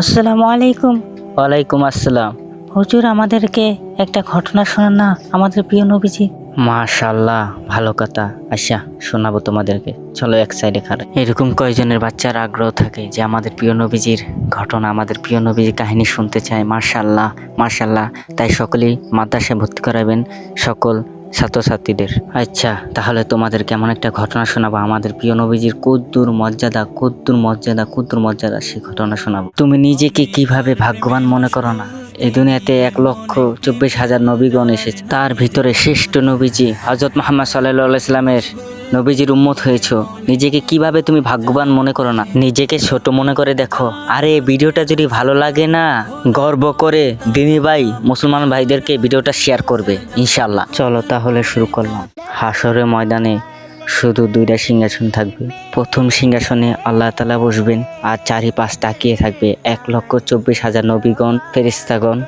আসসালামু আলাইকুম। ওয়ালাইকুম আসসালাম। হুজুর আমাদেরকে একটা ঘটনা শোনান না আমাদের প্রিয় নবীজি। মাশাল্লাহ ভালো কথা। আচ্ছা শোনাবো তোমাদেরকে। চলো এক সাইডে খারাপ এরকম কয়জনের বাচ্চার আগ্রহ থাকে যে আমাদের প্রিয় নবীজির ঘটনা আমাদের প্রিয় নবীজির কাহিনী শুনতে চায়? মাশাল্লাহ মাশাল্লাহ তাই সকলেই মাদ্রাসায় ভর্তি করাবেন। সকল ছাত্রছাত্রীদের। আচ্ছা তাহলে তোমাদের কেমন একটা ঘটনা শোনাবো? আমাদের প্রিয় নবীজির কদ্দুর মর্যাদা কদ্দুর মর্যাদা কদ্দুর মর্যাদা, সেই ঘটনা শোনাবো। তুমি নিজেকে কীভাবে ভাগ্যবান মনে করো না? এই দুনিয়াতে এক লক্ষ চব্বিশ হাজার নবীগণ এসেছে। তার ভিতরে শ্রেষ্ঠ নবীজি হজরত মোহাম্মদ সাল্লাহ ইসলামের নবীজির উম্মত হয়েছ। নিজেকে কীভাবে তুমি ভাগ্যবান মনে করো না? নিজেকে ছোট মনে করে দেখো। আরে, ভিডিওটা যদি ভালো লাগে না, গর্ব করে দিনী ভাই মুসলমান ভাইদেরকে ভিডিওটা শেয়ার করবে ইনশাল্লাহ চলো তাহলে শুরু করলাম। হাসরের ময়দানে শুধু দুইটা সিংহাসন থাকবে। প্রথম সিংহাসনে আল্লাহ তালা বসবেন, আর চারিপাশ তাকিয়ে থাকবে এক লক্ষ চব্বিশ হাজার নবীগণ ফেরিস্তাগণ